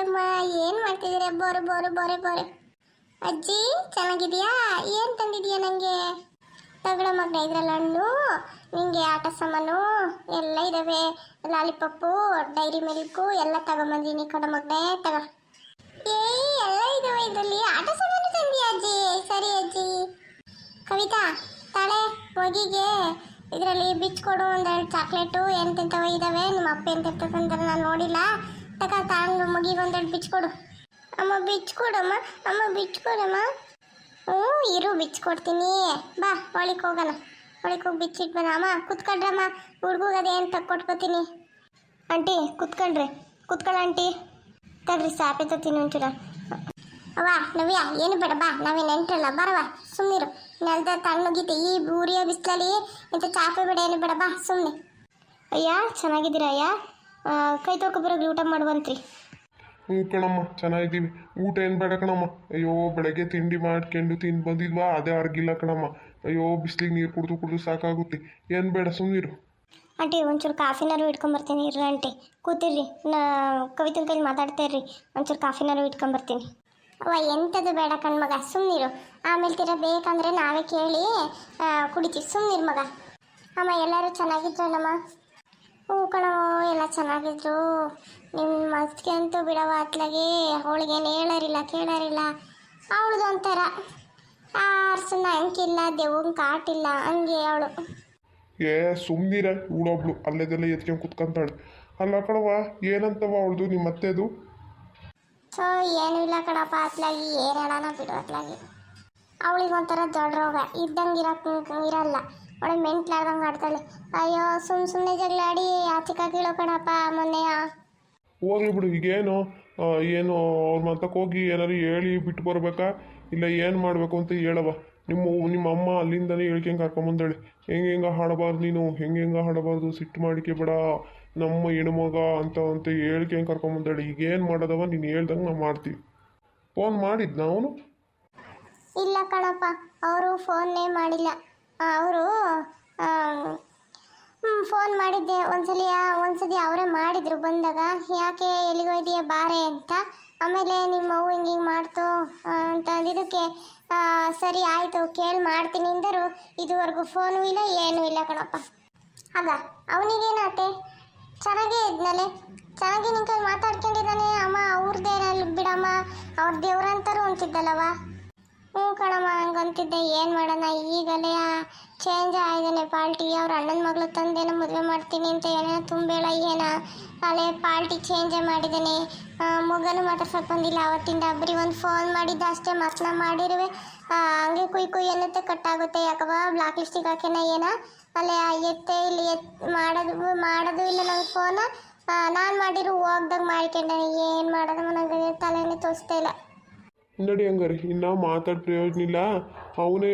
ದೊಡ್ಡಮ್ಮ ಏನು ಮಾಡ್ತಿದ್ದೀರಾ? ಬೋರು ಬೋರು, ಬೋರೆ ಬೋರೆ. ಅಜ್ಜಿ ಚೆನ್ನಾಗಿದೆಯಾ ಏನು ತಂದಿದೀಯಾ ನನಗೆ ತಗಡ ಮಗ್ನ, ಇದ್ರಲ್ಲ ಹಣ್ಣು, ನಿಂಗೆ ಆಟ ಸಾಮಾನು ಎಲ್ಲ ಇದಾವೆ. ಲಾಲಿಪಪ್ಪು, ಡೈರಿ ಮಿಲ್ಕು ಎಲ್ಲ ತಗೊಂಬಂದಿನಿ ಕಡ ಮಗ್ನೆ, ತಗೋ. ಏ ಎಲ್ಲ ಇದಾವೆ ಇದರಲ್ಲಿ. ಆಟ ಸಾಮಾನು ತಂದಿ ಅಜ್ಜಿ? ಸರಿ ಅಜ್ಜಿ. ಕವಿತಾ, ತಾಳೆ ಮಗಿಗೆ ಇದರಲ್ಲಿ ಬಿಚ್ಕೊಡು ಒಂದೆರಡು ಚಾಕ್ಲೇಟು ಎಂತೆಂಥವ ಇದಾವೆ. ನಿಮ್ಮ ಅಪ್ಪ ಎಂತೆಂತಂದ್ರೆ ನಾನು ನೋಡಿಲ್ಲ. ತಗ ತಾಂಗ ಮಗಿಗೆ ಒಂದೆರಡು ಬಿಚ್ಕೊಡು ಅಮ್ಮ ಬಿಚ್ಕೊಡಮ್ಮ ಅಮ್ಮ ಬಿಚ್ಕೊಡಮ್ಮ ಹ್ಞೂ, ಇರು ಬಿಚ್ಕೊಡ್ತೀನಿ ಬಾ ಒಳಕ್ಕೆ ಹೋಗೋಣ. ಒಳಕ್ಕೆ ಹೋಗಿ ಬಿಚ್ಚಿಟ್ಟು ಬರ ಅಮ್ಮ, ಕುತ್ಕೊಂಡ್ರಮ್ಮ, ಹುಡ್ಗುಗೆ ಅಂತ ಕೊಟ್ಕೋತೀನಿ. ಆಂಟಿ, ಕುತ್ಕೊಂಡ್ರೆ. ಕುತ್ಕೊಳ್ಳ ಆಂಟಿ. ತಗ್ರಿ ಸಾಪೆ ತತ್ತೀನಿ ಒಂಚೂರ. ಅವ್ವ, ನವ್ಯ, ಏನು ಬೇಡ, ಬಾ. ನಾವೇ ನೆಂಟ್ರಲ್ಲ ಬರವ ಸುಮ್ಮನಿರು ನೆಲದ ತಣ್ಣುಗಿತೆ ಈ ಊರಿಯ ಬಿಸಿಲಲ್ಲಿ ಇಂಥ ಚಾಪೆ ಬೇಡ, ಏನು ಬೇಡ, ಬಾ ಸುಮ್ಮನೆ ಅಯ್ಯ, ಚೆನ್ನಾಗಿದ್ದೀರಾ, ಅಯ್ಯ? ಕೈ ತೊಗೊಬರೋಗಿ ಊಟ ಮಾಡುವಂತ್ರಿ. ಹ್ಞೂ ಕಣಮ್ಮ ಚೆನ್ನಾಗಿದ್ದೀವಿ. ಊಟ ಏನು ಬೇಡ ಕಣಮ್ಮ. ಅಯ್ಯೋ ಬೆಳಗ್ಗೆ ತಿಂಡಿ ಮಾಡ್ಕೊಂಡು ತಿಂದು ಬಂದಿದ್ವಾ ಅದೇ ಅರ್ಗಿಲ್ಲ ಕಣಮ್ಮ. ಅಯ್ಯೋ ಬಿಸಿಲಿಗೆ ನೀರು ಕುಡಿದು ಕುಡಿದು ಸಾಕಾಗುತ್ತೆ. ಏನು ಬೇಡ ಸುಮ್ಮನಿರು ಆಂಟಿ ಒಂಚೂರು ಕಾಫಿನಾರು ಇಟ್ಕೊಂಬರ್ತೀನಿ. ಇರ್ರಿ ಆಂಟಿ. ಕೂತಿರ್ರಿ. ನಾ ಕವಿತನ ಕೈಲಿ ಮಾತಾಡ್ತಾ ಇರ್ರಿ. ಒಂಚೂರು ಕಾಫಿನಾರು ಇಟ್ಕೊಂಬರ್ತೀನಿ. ಅವ ಎಂಥದ್ದು ಬೇಡ ಕಣ್ಮಗ ಸುಮ್ಮನಿರು ಆಮೇಲೆ ತೀರ ಬೇಕಂದ್ರೆ ನಾವೇ ಕೇಳಿ ಕುಡಿತೀವಿ. ಸುಮ್ಮನಿರು ಮಗ. ಅಮ್ಮ ಎಲ್ಲರೂ ಚೆನ್ನಾಗಿದ್ರಲ್ಲಮ್ಮ? ಹ್ಞೂ ಕಣವ ಎಲ್ಲ ಚೆನ್ನಾಗಿದ್ರು. ನಿಮ್ಮ ಮಸ್ಗೆ ಅಂತೂ ಬಿಡವ ಅತ್ಲಾಗೆ ಅವಳಿಗೇನು ಹೇಳೋರಿಲ್ಲ ಕೇಳೋರಿಲ್ಲ. ಅವಳದು ಒಂಥರ. ಆರ್ಸನ್ನ ಅಂಕಿಲ್ಲ ದೆವ್ವಂಗೆ ಕಾಟಿಲ್ಲ ಹಂಗೆ ಅವಳು. ಏ ಸುಮ್ಮನಿರ ಇವಳೊಬ್ಳು. ಅಲ್ಲೇದೆಲ್ಲ ಎತ್ಕೊಂಡು ಕುತ್ಕೊಂತಾಳೆ. ಅಲ್ಲ ಕಣವ ಏನಂತವ ಅವಳದು ನಿಮ್ಮ ಅತ್ತೆದು? ಸೊ ಏನೂ ಇಲ್ಲ ಕಣಪ್ಪ ಅತ್ಲಾಗಿ. ಏನು ಹೇಳೋಣ ಬಿಡು ಅತ್ಲಾಗಿ. ಅವಳಿಗೆ ಒಂಥರ ದೊಡ್ಡ ರೋಗ. ಇದ್ದಂಗೆ ಇರಕ್ಕೆ ಇರಲ್ಲ. ಅವಳು ಮೆಂಟ್ಲಾರ್ದಂಗೆ ಆಡ್ತಾಳೆ. ಅಯ್ಯೋ ಸುಮ್ಮ ಸುಮ್ಮನೆ ಜಗಳಾಡಿ ಆಡಿ ಆಚೆ ಕೀಳೋ ಕಣಪ್ಪ ಮೊನ್ನೆಯ. ಹೋಗ್ಲಿ ಬಿಡು ಈಗೇನು ಆ, ಏನು ಅವ್ರ ಮತ್ತಕ್ಕೆ ಹೋಗಿ ಏನಾದ್ರು ಹೇಳಿ ಬಿಟ್ಟು ಬರ್ಬೇಕಾ? ಇಲ್ಲ ಏನು ಮಾಡಬೇಕು ಅಂತ ಹೇಳವ ನಿಮ್ಮ ನಿಮ್ಮ ಅಮ್ಮ ಅಲ್ಲಿಂದನೇ ಹೇಳ್ಕೊಂಡ್ ಕರ್ಕೊಂಬಂದಾಳೆ. ಹೆಂಗೆ ಹೆಂಗೆ ಹಾಡಬಾರ್ದು ನೀನು? ಹೆಂಗೆ ಹೆಂಗೆ ಹಾಡಬಾರ್ದು? ಸಿಟ್ಟು ಮಾಡಿಕೆ ಬೇಡ. ನಮ್ಮ ಹೆಣ್ಮಗ ಅಂತ ಅಂತ ಹೇಳ್ಕೊಂಡ್ ಕರ್ಕೊಂಬಂದಾಳೆ. ಈಗೇನು ಮಾಡೋದವ ನೀನು ಹೇಳ್ದಂಗೆ ನಾವು ಮಾಡ್ತೀವಿ. ಫೋನ್ ಮಾಡಿದ್ನ ಅವನು? ಇಲ್ಲ ಕಣಪ್ಪ ಅವರು ಫೋನ್ನೇ ಮಾಡಿಲ್ಲ. ಅವರು ಫೋನ್ ಮಾಡಿದ್ದೆ. ಒಂದ್ಸಲಿ ಒಂದ್ಸತಿ ಅವರೇ ಮಾಡಿದ್ರು ಬಂದಾಗ. ಯಾಕೆ ಎಲ್ಲಿಗೆ ಇದೆಯಾ, ಬಾರೆ ಅಂತ. ಆಮೇಲೆ ನಿಮ್ಮ ಅವು ಹಿಂಗೆ ಹಿಂಗೆ ಮಾಡ್ತು ಅಂತ ಅಂದಿದ್ದಕ್ಕೆ ಸರಿ ಆಯಿತು, ಕೇಳಿ ಮಾಡ್ತೀನಿ ಅಂದರು. ಇದುವರೆಗೂ ಫೋನು ಇಲ್ಲ, ಏನೂ ಇಲ್ಲ ಕಣಪ್ಪ. ಆಗ, ಅವನಿಗೇನಾತೆ? ಚೆನ್ನಾಗೇ ಇದ್ನಲ್ಲೇ. ಚೆನ್ನಾಗಿ ನಿನ್ ಕೈ ಮಾತಾಡ್ಕೊಂಡಿದ್ದಾನೆ. ಅಮ್ಮ ಅವ್ರದ್ದೇನಲ್ಲಿ ಬಿಡಮ್ಮ. ಅವ್ರ ದೇವ್ರಂತಾರು ಅಂತಿದ್ದಲ್ಲವ? ಹ್ಞೂ ಕಣಮ್ಮ, ಹಂಗಂತಿದ್ದೆ. ಏನು ಮಾಡೋಣ? ಈಗಲೇ ಚೇಂಜ್ ಆಗಿದ್ದಾನೆ ಪಾರ್ಟಿ ಅವ್ರ ಅಣ್ಣನ ಮಗಳು ತಂದೇನೋ ಮದುವೆ ಮಾಡ್ತೀನಿ ಅಂತ ಏನೇನೋ ತುಂಬೇಳ ಏನ? ಅಲ್ಲೇ ಪಾರ್ಟಿ ಚೇಂಜೇ ಮಾಡಿದ್ದಾನೆ. ಮಗನು ಮಾತಾಡ್ಸೋಕೆ ಬಂದಿಲ್ಲ ಅವತ್ತಿಂದ ಬರೀ ಒಂದು ಫೋನ್ ಮಾಡಿದ್ದ ಅಷ್ಟೇ. ಮಾತನ್ನ ಮಾಡಿರುವೆ. ಹಂಗೆ ಕುಯ್ ಕುಯ್ ಅನ್ನತ್ತೆ ಕಟ್ಟಾಗುತ್ತೆ ಯಾಕವ ಬ್ಲಾಕ್ ಲಿಸ್ಟಿಗೆ ಹಾಕೇನ ಏನ? ಅಲ್ಲೇ ಎತ್ತೆ ಇಲ್ಲಿ ಎತ್ ಮಾಡೋದು ಮಾಡೋದು ಇಲ್ಲ ನಂಗೆ ಫೋನ ನಾನು ಮಾಡಿರೋ ಹೋಗ್ದಾಗ ಮಾಡ್ಕೊಂಡೆ ಏನು ಮಾಡೋದು? ನನಗೆ ತಲೆನೇ ತೋರಿಸ್ತಾ ಇಲ್ಲ. ನಡಿ ಹಂಗಾರೆ ಇನ್ನು ಮಾತಾಡಿ ಪ್ರಯೋಜನ ಇಲ್ಲ. ಅವನೇ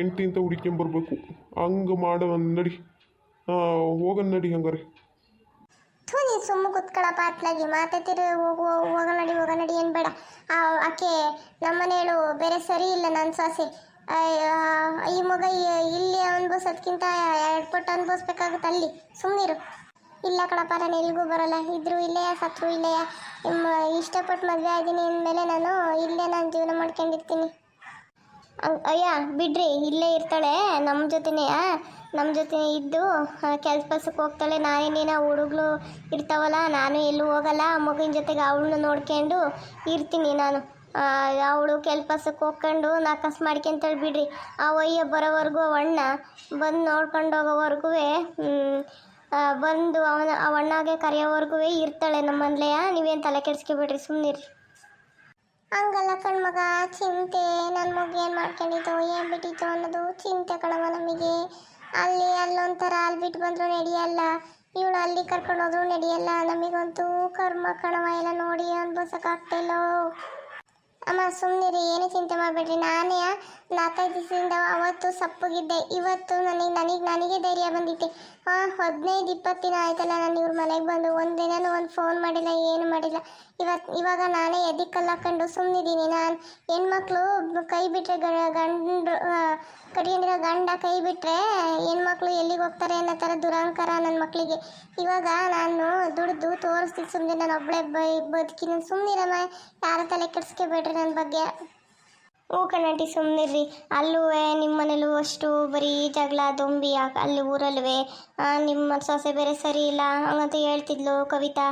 ಎಂಟಿ ಅಂತ ಹುಡ್ಕೊಂಬರ್ಬೇಕು ಹಂಗೆ ಮಾಡೋ ನಡಿ. ಹೋಗೋಣ ನಡಿ ಹಂಗಾರೆ. ಥೂ ಸುಮ್ಮ ಕುತ್ಕೊಳ್ಳಪ್ಪ ಅತ್ಲಾಗಿ ಮಾತಾಡ್ತಿರು ಹೋಗು ಹೋಗ ನಡಿ ಹೋಗ ನಡಿ ಏನು ಬೇಡ. ಆ, ಆಕೆ ನಮ್ಮನೇಳು ಬೇರೆ ಸರಿ ಇಲ್ಲ ನನ್ನ ಸೊಸೆ. ಈ ಮಗ ಇಲ್ಲಿ ಅನ್ಭವಿಸೋದ್ಕಿಂತ ಎರಡು ಪಟ್ಟು ಅನ್ಭವಿಸ್ಬೇಕಾಗುತ್ತೆ ಅಲ್ಲಿ. ಸುಮ್ಮನಿರು ಇಲ್ಲ ಕಣಪ್ಪ, ನಾನು ಎಲ್ಲಿಗೂ ಬರೋಲ್ಲ. ಇದ್ರು ಇಲ್ಲೇ, ಸತ್ರು ಇಲ್ಲೇ. ಇಷ್ಟಪಟ್ಟು ಮದುವೆ ಆಗಿದ್ದೀನಿ ಅಂದಮೇಲೆ ನಾನು ಇಲ್ಲೇ ನಾನು ಜೀವನ ಮಾಡ್ಕೊಂಡಿರ್ತೀನಿ. ಅಯ್ಯ, ಬಿಡ್ರಿ, ಇಲ್ಲೇ ಇರ್ತಾಳೆ ನಮ್ಮ ಜೊತೆನೇ ನಮ್ಮ ಜೊತೆ ಇದ್ದು ಕೆಲಸ ಪಲ್ಸಕ್ಕೆ ಹೋಗ್ತಾಳೆ. ನಾನೇನೇನ ಹುಡುಗ್ಲು ಇರ್ತಾವಲ್ಲ, ನಾನು ಎಲ್ಲೂ ಹೋಗಲ್ಲ. ಮಗುವಿನ ಜೊತೆಗೆ ಅವಳನ್ನ ನೋಡ್ಕೊಂಡು ಇರ್ತೀನಿ ನಾನು. ಅವಳು ಕೆಲ್ಪಸಕ್ಕೆ ಹೋಗ್ಕೊಂಡು ನಾಕಸ್ ಮಾಡ್ಕೊಂತೇಳಿ ಬಿಡ್ರಿ ಆ ಒಯ್ಯ ಬರೋವರೆಗೂ ಅವಣ್ಣ ಬಂದು ನೋಡ್ಕೊಂಡು ಹೋಗೋವರೆಗೂ ಬಂದು ಅವನ ಅವಣ್ಣಾಗೆ ಕರೆಯೋವರೆಗೂ ಇರ್ತಾಳೆ ನಮ್ಮನ್ಲೆಯ ನೀವೇನು ತಲೆ ಕೆಡಿಸ್ಕೊಬೇಡ್ರಿ ಸುಮ್ಮನಿರಿ ಹಂಗಲ್ಲ ಕಣ್ಮಗ ಚಿಂತೆ. ನನ್ನ ಮಗು ಏನು ಮಾಡ್ಕೊಂಡಿತ್ತು ಏನು ಬಿಟ್ಟಿತ್ತು ಅನ್ನೋದು ಚಿಂತೆ ಕಣವ ನಮಗೆ. ಅಲ್ಲಿ ಅಲ್ಲೊಂಥರ ಅಲ್ಲಿ ಬಿಟ್ಟು ಬಂದರೂ ನಡೆಯಲ್ಲ. ಇವಳು ಅಲ್ಲಿ ಕರ್ಕೊಂಡು ಹೋದ್ರು ನಡೆಯಲ್ಲ. ನಮಗಂತೂ ಕರ್ಮ ಕಣವ ಎಲ್ಲ ನೋಡಿ ಅನ್ಭವಿಸೋಕ್ಕಾಗ್ತಿಲ್ಲೋ. ಅಮ್ಮ ಸುಮ್ಮನಿರಿ ಏನು ಚಿಂತೆ ಮಾಡಬೇಡ್ರಿ. ನಾನೇ ನಾಲ್ಕೈದು ದಿವಸದಿಂದ ಅವತ್ತು ಸಪ್ಪಗಿದ್ದೆ. ಇವತ್ತು ನನಗೆ ನನಗೆ ನನಗೆ ಧೈರ್ಯ ಬಂದಿದ್ದೆ ಹಾಂ ಹದಿನೈದು, ಇಪ್ಪತ್ತು ದಿನ ಆಯ್ತಲ್ಲ, ನಾನು ಇವ್ರ ಮನೆಗೆ ಬಂದು. ಒಂದು ದಿನನೂ ಒಂದು ಫೋನ್ ಮಾಡಿಲ್ಲ, ಏನು ಮಾಡಿಲ್ಲ. ಇವತ್ತು ಇವಾಗ ನಾನೇ ಎದಿಕ್ಕಲ್ಲ ಹಾಕೊಂಡು ಸುಮ್ಮನಿದ್ದೀನಿ ನಾನು ಹೆಣ್ಮಕ್ಳು ಕೈ ಬಿಟ್ಟರೆ ಗಂಡ್ರು ಕಟ್ಕೊಂಡಿರೋ ಗಂಡ ಕೈ ಬಿಟ್ಟರೆ ಹೆಣ್ಮಕ್ಳು ಎಲ್ಲಿಗೆ ಹೋಗ್ತಾರೆ ಅನ್ನೋ ಥರ ದುರಂಕಾರ ನನ್ನ ಮಕ್ಕಳಿಗೆ ಇವಾಗ ನಾನು ದುಡ್ದು ತೋರಿಸ್ತೀನಿ ಸುಮ್ಮನೆ ನಾನು ಒಬ್ಬಳೆ ಬೈ ಬದುಕಿ ನಾನು ಯಾರ ತಲೆ ಕೆಡಿಸ್ಕೋಬೇಡ್ರಿ ನನ್ನ ಬಗ್ಗೆ. ಹ್ಞೂ ಕಣಂಟಿ ಸುಮ್ಮನಿರ್ರಿ ಅಲ್ಲೂ ನಿಮ್ಮ ಮನೇಲೂ ಅಷ್ಟು ಬರೀ ಜಗಳ, ದೊಂಬಿ ಅಲ್ಲಿ ಊರಲ್ವೇ? ನಿಮ್ಮ ಸೊಸೆ ಬೇರೆ ಸರಿ ಇಲ್ಲ, ಹಂಗಂತ ಹೇಳ್ತಿದ್ಲು ಕವಿತಾ.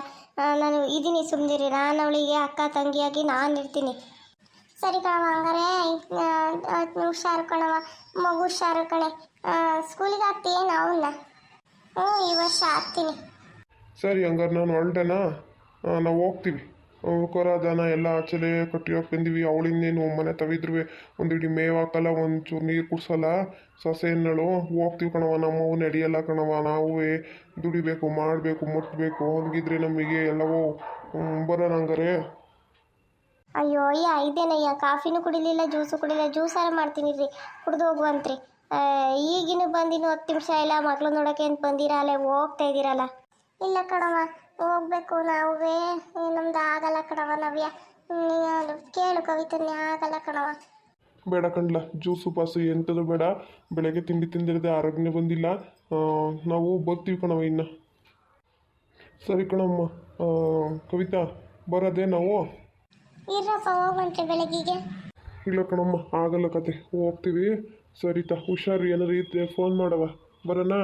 ನಾನು ಇದ್ದೀನಿ ಸುಮ್ಮನಿರಿ ನಾನು ಅವಳಿಗೆ ಅಕ್ಕ, ತಂಗಿಯಾಗಿ ನಾನು ಇರ್ತೀನಿ. ಸರಿ ಕಣವ ಹಂಗಾರೆ ಹುಷಾರು ಕಣವ ಮಗು ಹುಷಾರು ಕಣೆ. ಸ್ಕೂಲಿಗೆ ಹಾಕ್ತೀಯೇನು ಅವನ್ನ ಹ್ಞೂ, ಈ ವರ್ಷ ಹಾಕ್ತೀನಿ. ಸರಿ, ಹಂಗಾರೆ ನಾನು ಹೊರಟೇನಾ? ನಾವು ಹೋಗ್ತೀವಿ. ಕೊರ ದನ ಎಲ್ಲ ಆಚೆಲೆ ಕಟ್ಟಿ ಬಂದೀವಿ ಅವಳಿಂದೇನು ಮನೆ ತವಿದ್ರು ಒಂದು ಇಡೀ ಮೇವು ಹಾಕಲ್ಲ, ಒಂಚೂರು ನೀರು ಕುಡ್ಸಲ್ಲ? ಸೊಸೆ ಎನ್ನಳು ಹೋಗ್ತೀವಿ ಕಣವ ನಮ್ಮವು ನಡೆಯಲ್ಲ ಕಣವ ನಾವೇ ದುಡಿಬೇಕು, ಮಾಡಬೇಕು ಮುಟ್ಟಬೇಕು ಹಂಗಿದ್ರೆ ನಮಗೆ ಎಲ್ಲವೂ ಬರೋಣ ಹಂಗಾರೆ. ಅಯ್ಯೋ ಅಯ್ಯ ಇದೇನಯ್ಯ? ಕಾಫಿನೂ ಕುಡಿಲಿಲ್ಲ, ಜ್ಯೂಸು ಕುಡಿಲಿಲ್ಲ ಜ್ಯೂಸಾರ ಮಾಡ್ತೀನಿ ರೀ ಕುಡ್ದು ಹೋಗುವಂತ್ರಿ. ಈಗಿನ ಬಂದಿನ ಹತ್ತು ನಿಮಿಷ ಇಲ್ಲ, ಮಕ್ಳು ನೋಡೋಕೆ ಅಂತ ಬಂದಿರ ಅಲ್ಲೇ, ಹೋಗ್ತಾ ಇದ್ದೀರಲ್ಲ ಇಲ್ಲ ಕಣವ ಹೋಗ್ಬೇಕು ನಾವೇ. ನಮ್ದು ಆಗಲ್ಲ ಕಣವ ನವ್ಯ. ಕೇಳು ಕವಿತನ್ನೇ, ಆಗಲ್ಲ ಕಣವ ಬೇಡ ಕಣ್ಲ ಜ್ಯೂಸು ಪಾಸು ಎಂಥದ್ದು ಬೇಡ. ಬೆಳಗ್ಗೆ ತಿಂಡಿ ತಿಂದಿರದೆ ಆರೋಗ್ಯ ಬಂದಿಲ್ಲ. ನಾವು ಬರ್ತೀವಿ ಕಣವ ಇನ್ನು. ಸರಿ ಕಣಮ್ಮ ಕವಿತಾ, ಬರೋದೇ ನಾವು? ಇರಪ್ಪ ಹೋಗಂತೆ ಬೆಳಗ್ಗೆಗೆ. ಇಲ್ಲ ಕಣಮ್ಮ ಆಗಲ್ಲ ಕತೆ. ಹೋಗ್ತೀವಿ. ಸರಿತಾ ಹುಷಾರು ಏನಾರು ಇದ್ರೆ ಫೋನ್ ಮಾಡವ ಬರೋಣ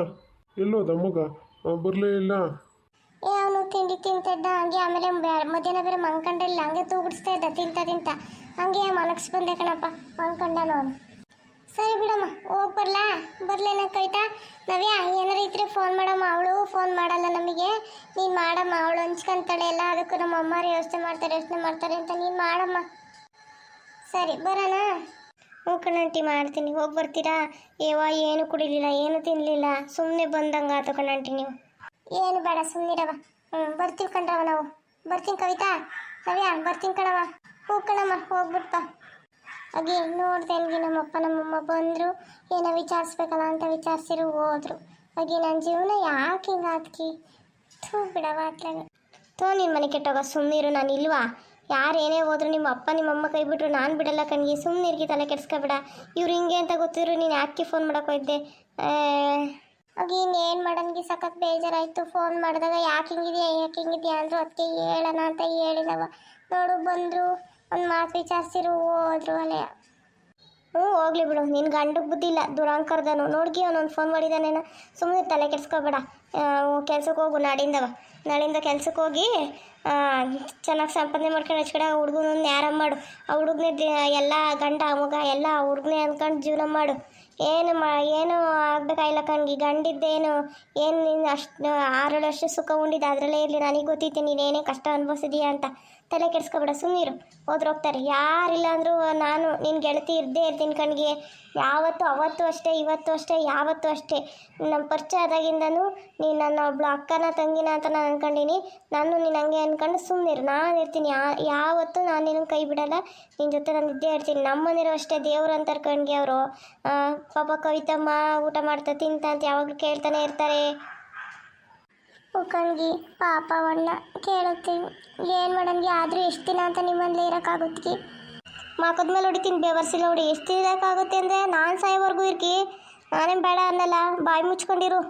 ಎಲ್ಲೋದ ಮಗ? ಬರಲೇ ಇಲ್ಲ? ಏ ಅವನು ತಿಂಡಿ ತಿಂತಿದ್ದ ಹಂಗೆ ಆಮೇಲೆ ಮಧ್ಯಾಹ್ನ ಬೇರೆ ಮಂಕಂಡಿಲ್ಲ ಹಂಗೆ ತೂಗುಡಿಸ್ತಾ ಇದ್ದ ತಿಂತ ತಿಂತ. ಹಂಗೆ ಮನಕ್ಸ್ ಬಂದೆ ಕಣಪ್ಪ ಮಂಕಂಡನು ಅವನು. ಸರಿ ಬಿಡಮ್ಮ, ಹೋಗಿ ಬರಲಾ? ಬರಲೇನ ಕವಿತಾ? ನವ್ಯ, ಏನಾರ ಇದ್ರೆ ಫೋನ್ ಮಾಡಮ್ಮ. ಅವಳು ಫೋನ್ ಮಾಡಲ್ಲ ನಮಗೆ. ನೀನು ಮಾಡಮ್ಮ, ಅವಳು ಹಂಚ್ಕೊಂತಾಳೆ ಎಲ್ಲ. ಅದಕ್ಕೂ ನಮ್ಮ ಅಮ್ಮರು ಯೋಚನೆ ಮಾಡ್ತಾರೆ ಯೋಚನೆ ಮಾಡ್ತಾರೆ ಅಂತ ನೀನು ಮಾಡಮ್ಮ. ಸರಿ, ಬರೋಣ? ಕಣಂಟಿ ಮಾಡ್ತೀನಿ. ಹೋಗಿ ಬರ್ತೀರಾ? ಏವ ಏನು ಕುಡಿಲಿಲ್ಲ, ಏನು ತಿನ್ನಲಿಲ್ಲ ಸುಮ್ಮನೆ ಬಂದಂಗೆ ಆತು ಕಣಂಟಿ ನೀವು. ಏನು ಬೇಡ ಸುಮ್ಮನಿರವ ಹ್ಞೂ ಬರ್ತೀವಿ ಕಣ್ರವ ನಾವು. ಬರ್ತೀನಿ ಕವಿತಾ. ನವ್ಯ, ಬರ್ತೀನಿ ಕಣವ ಹ್ಞೂ ಕಣಮ್ಮ, ಹೋಗ್ಬಿಟ್ಪ. ಹಾಗೆ ನೋಡ್ದೆ ನಮ್ಮ ನಮ್ಮಪ್ಪ, ನಮ್ಮಮ್ಮ ಬಂದರು, ಏನೋ ವಿಚಾರಿಸ್ಬೇಕಲ್ಲ ಅಂತ ವಿಚಾರಿಸಿರು, ಹೋದ್ರು. ಹಾಗೆ ನನ್ನ ಜೀವನ ಯಾಕೆ ಹಿಂಗಾತ್ಕಿ ತೂ ಬಿಡವ ಅತ್ಲಾಗೆ ತೋ ನಿನ್ನ ಮನೆ ಕೆಟ್ಟೋಗ ಸುಮ್ಮನಿರು ನಾನು ಇಲ್ವಾ? ಯಾರು ಏನೇ ಹೋದ್ರು ನಿಮ್ಮ ಅಪ್ಪ ನಿಮ್ಮಮ್ಮ ಕೈ ಬಿಟ್ಟರು ನಾನು ಬಿಡಲ್ಲ ಕಣ್ಗೆ. ಸುಮ್ಮನಿರ್ಗಿ ತಲೆ ಕೆಡ್ಸ್ಕೊಬೇಡ. ಇವ್ರು ಹಿಂಗೆ ಅಂತ ಗೊತ್ತಿದ್ರು, ನೀನು ಯಾಕೆ ಫೋನ್ ಮಾಡೋಕೆ ಹೋಯ್ದೆ? ಹಾಗೆ ಇನ್ನೇನು ಮಾಡೋನ್ಗೆ ಸಖತ್ ಬೇಜಾರಾಯಿತು. ಫೋನ್ ಮಾಡಿದಾಗ ಯಾಕೆ ಹಿಂಗಿದೆಯಾ ಯಾಕೆ ಹಿಂಗಿದೆಯಾ ಅಂದರು ಅದಕ್ಕೆ ಹೇಳೋಣ ಅಂತ ಹೇಳಿದವ. ನೋಡು, ಬಂದರು. ಒಂದು ಮಾತು ವಿಚಾರಿಸಿರು, ಹೋದ್ರು ಅಲ್ಲೇ ಹ್ಞೂ, ಹೋಗ್ಲಿ ಬಿಡು. ನಿನ್ನ ಗಂಡಕ್ಕೆ ಬುದ್ಧಿ ಇಲ್ಲ. ದುರಾಂಕರ್ದನು ನೋಡ್ಗಿ, ಅವನೊಂದು ಫೋನ್ ಮಾಡಿದಾನೇನ ಸುಮ್ಮನೆ ತಲೆ ಕೆಡ್ಸ್ಕೊಬೇಡ. ಕೆಲ್ಸಕ್ಕೆ ಹೋಗು. ನಾಡಿಂದವ ನಾಳಿಂದ ಕೆಲ್ಸಕ್ಕೆ ಹೋಗಿ ಚೆನ್ನಾಗಿ ಸಂಪಾದನೆ ಮಾಡ್ಕೊಂಡು ಹಚ್ಕಡೆ ಆ ಹುಡುಗನೊಂದು ನ್ಯಾರ ಮಾಡು. ಆ ಹುಡುಗನೇ ಎಲ್ಲ ಗಂಡ, ಮಗ ಎಲ್ಲ ಹುಡುಗನೇ ಅಂದ್ಕೊಂಡು ಜೀವನ ಮಾಡು. ಏನು ಮಾ ಏನು ಆಗ್ಬೇಕಾಗಿಲ್ಲ ಕಣ್ಗಿ, ಗಂಡಿದ್ದೇನು ಏನು ನೀನು ಅಷ್ಟು ಆರೇಳು ಸುಖ ಉಂಡಿದ್ದ ಅದರಲ್ಲೇ ಇರಲಿ, ನನಗೆ ಗೊತ್ತೈತೆ ನೀನೇನೇ ಕಷ್ಟ ಅನುಭವಿಸಿದೀಯ ಅಂತ. ತಲೆ ಕೆಡಿಸ್ಕೊಬೇಡ ಸುಮ್ಮನಿರು ಹೋದ್ರೆ ಹೋಗ್ತಾರೆ. ಯಾರಿಲ್ಲ ಅಂದರೂ ನಾನು ನಿನ್ನ ಗೆಳತಿ ಇದ್ದೇ ಇರ್ತೀನಿ ಕಣ್ಗೆ. ಯಾವತ್ತು ಅವತ್ತು ಅಷ್ಟೇ, ಇವತ್ತು ಅಷ್ಟೇ, ಯಾವತ್ತು ಅಷ್ಟೇ. ನಮ್ಮ ಪರಿಚಯ ಆದಾಗಿಂದನೂ ನೀನು ನನ್ನ ಒಬ್ಳು ಅಕ್ಕನ ತಂಗಿನ ಅಂತ ನಾನು ಅನ್ಕೊಂಡಿನಿ. ನಾನು ನೀನು ಹಂಗೆ ಅಂದ್ಕೊಂಡು ಸುಮ್ಮನಿರು ನಾನು ಇರ್ತೀನಿ. ಯಾವತ್ತು ಯಾವತ್ತೂ ನಾನು ನಿನ್ನ ಕೈ ಬಿಡಲ್ಲ. ನಿನ್ನ ಜೊತೆ ನಾನು ಇದ್ದೇ ಇರ್ತೀನಿ. ನಮ್ಮನಿರೋ ಅಷ್ಟೇ ದೇವ್ರು ಅಂತಾರೆ ಕಣ್ಗೆ ಅವರು. ಪಾಪ ಕವಿತಮ್ಮ ಊಟ ಮಾಡ್ತಾ ತಿಂತ ಅಂತ ಯಾವಾಗಲೂ ಕೇಳ್ತಾನೆ ಇರ್ತಾರೆ. ಉಕ್ಕಂಗಿ ಪಾಪವನ್ನ ಕೇಳುತ್ತೀನಿ. ಏನು ಮಾಡಂಗಿ ಆದರೂ ಎಷ್ಟು ದಿನ ಅಂತ ನಿಮ್ಮಲ್ಲಿ ಇರೋಕ್ಕಾಗುತ್ತೆ? ಮಾಕದ್ಮೇಲೆ ಹೊಡಿತೀನಿ ಬೇವರ್ಸಿಲ್ಲ ಹೊಡಿ ಎಷ್ಟು ಇರೋಕ್ಕಾಗುತ್ತೆ ಅಂದರೆ ನಾನು ಸಾಯೋವರೆಗೂ ಇರ್ಕಿ. ನಾನೇನು ಬೇಡ ಅನ್ನಲ್ಲ, ಬಾಯಿ ಮುಚ್ಕೊಂಡಿರು.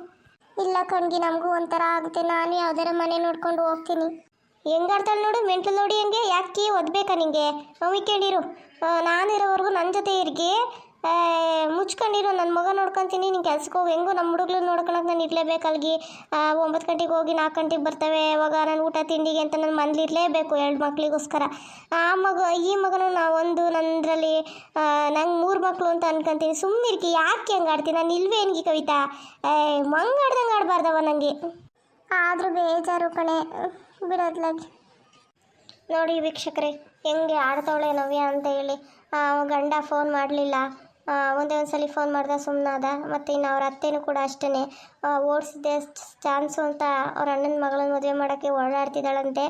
ಇಲ್ಲ ಕಣ್ಗಿ, ನಮಗೂ ಒಂಥರ ಆಗುತ್ತೆ. ನಾನು ಯಾವ್ದಾರ ಮನೆ ನೋಡ್ಕೊಂಡು ಹೋಗ್ತೀನಿ. ಹೆಂಗಾಡ್ತಾಳೆ ನೋಡು, ಮೆಂಟಲ್ ನೋಡಿ ಹಂಗೆ, ಯಾಕೆ ಒದ್ಬೇಕಾ ನಿಂಗೆ? ನಂಬಿಕೊಂಡಿರು ನಾನು ಇರೋವರೆಗೂ ನನ್ನ ಜೊತೆ ಇರ್ಗಿ ಮುಚ್ಕೊಂಡಿರು ನನ್ನ ಮಗ ನೋಡ್ಕೊತೀನಿ ನೀನು ಕೆಲ್ಸಕ್ಕೆ ಹೋಗಿ. ಹೆಂಗೋ ನಮ್ಮ ಹುಡುಗ್ಳು ನೋಡ್ಕೊಳಕ್ಕೆ ನಾನು ಇರಲೇಬೇಕಲ್ಗಿ. ಒಂಬತ್ತು ಗಂಟೆಗೆ ಹೋಗಿ ನಾಲ್ಕು ಗಂಟೆಗೆ ಬರ್ತವೆ. ಅವಾಗ ನಾನು ಊಟ ತಿಂಡಿಗೆ ಅಂತ ನನ್ನ ಮನೇಲಿ ಇರಲೇಬೇಕು ಎರಡು ಮಕ್ಳಿಗೋಸ್ಕರ. ಆ ಮಗ ಈ ಮಗನು ನಾ ಒಂದು ನನ್ನದ್ರಲ್ಲಿ ನಂಗೆ ಮೂರು ಮಕ್ಕಳು ಅಂತ ಅನ್ಕೊಂತೀನಿ. ಸುಮ್ಮನಿರ್ಕಿ ಯಾಕೆ ಹಂಗೆ ಆಡ್ತೀನಿ ನಾನು ಇಲ್ವೇ ಏನ್ಗಿ ಕವಿತಾ. ಮಂಗಾಡ್ದಂಗೆ ಆಡಬಾರ್ದವ ನನಗೆ ಆದರೂ ಬೇಜಾರು ಕಣೆ. ಬಿಡೋದ್ಲಾಗಿ ನೋಡಿ ವೀಕ್ಷಕರೇ ಹೆಂಗೆ ಆಡ್ತಾವಳೆ ನವ್ಯ ಅಂತ ಹೇಳಿ. ಗಂಡ ಫೋನ್ ಮಾಡಲಿಲ್ಲ. ಒಂದೇ ಒಂದು ಸಲ ಫೋನ್ ಮಾಡ್ದೆ ಸುಮ್ಮನಾದ ಮತ್ತು ಇನ್ನು ಅವ್ರ ಅತ್ತೆನೂ ಕೂಡ ಅಷ್ಟೇ ಓಡಿಸಿದ್ದೆ ಚಾನ್ಸು ಅಂತ ಅವ್ರ ಅಣ್ಣನ ಮಗಳನ್ನ ಮದುವೆ ಮಾಡೋಕ್ಕೆ ಓಡಾಡ್ತಿದ್ದಾಳಂತೆ.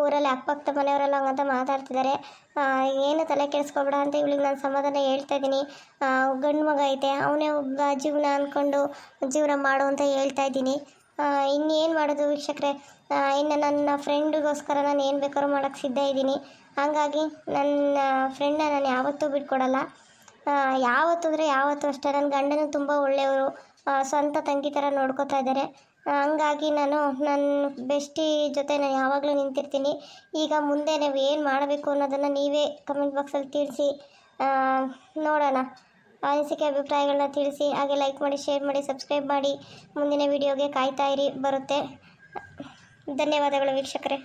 ಊರಲ್ಲಿ ಅಕ್ಕಪಕ್ಕದ ಮನೆಯವರೆಲ್ಲ ಹಂಗಂತ ಮಾತಾಡ್ತಿದ್ದಾರೆ. ಏನು ತಲೆ ಕೆಡಿಸ್ಕೊಬೇಡ ಅಂತ ಇವಳಿಗೆ ನಾನು ಸಮಾಧಾನ ಹೇಳ್ತಾ ಇದ್ದೀನಿ. ಗಂಡು ಮಗ ಐತೆ. ಅವನೇ ಒಬ್ಬ ಜೀವನ ಅಂದ್ಕೊಂಡು ಜೀವನ ಮಾಡು ಅಂತ ಹೇಳ್ತಾ ಇದ್ದೀನಿ. ಇನ್ನೇನು ಮಾಡೋದು ವೀಕ್ಷಕರೇ? ಇನ್ನು ನನ್ನ ಫ್ರೆಂಡಿಗೋಸ್ಕರ ನಾನು ಏನು ಬೇಕಾದ್ರೂ ಮಾಡೋಕ್ಕೆ ಸಿದ್ಧ ಇದ್ದೀನಿ. ಹಾಗಾಗಿ ನನ್ನ ಫ್ರೆಂಡನ್ನ ನಾನು ಯಾವತ್ತೂ ಬಿಟ್ಕೊಡಲ್ಲ. ಯಾವತ್ತು ಅಂದರೆ ಯಾವತ್ತು ಅಷ್ಟೇ. ನನ್ನ ಗಂಡನು ತುಂಬ ಒಳ್ಳೆಯವರು. ಸ್ವಂತ ತಂಗಿ ಥರ ನೋಡ್ಕೋತಾ ಇದ್ದಾರೆ ಹಂಗಾಗಿ ನಾನು ನನ್ನ ಬೆಸ್ಟಿ ಜೊತೆ ನಾನು ಯಾವಾಗಲೂ ನಿಂತಿರ್ತೀನಿ. ಈಗ ಮುಂದೆ ನಾವು ಏನು ಮಾಡಬೇಕು ಅನ್ನೋದನ್ನು ನೀವೇ ಕಮೆಂಟ್ ಬಾಕ್ಸಲ್ಲಿ ತಿಳಿಸಿ ನೋಡೋಣ. ಅನಿಸಿಕೆ ಅಭಿಪ್ರಾಯಗಳನ್ನ ತಿಳಿಸಿ, ಹಾಗೆ ಲೈಕ್ ಮಾಡಿ ಶೇರ್ ಮಾಡಿ ಸಬ್ಸ್ಕ್ರೈಬ್ ಮಾಡಿ ಮುಂದಿನ ವಿಡಿಯೋಗೆ ಕಾಯ್ತಾ ಇರಿ. ಬರುತ್ತೆ. ಧನ್ಯವಾದಗಳು ವೀಕ್ಷಕರೇ.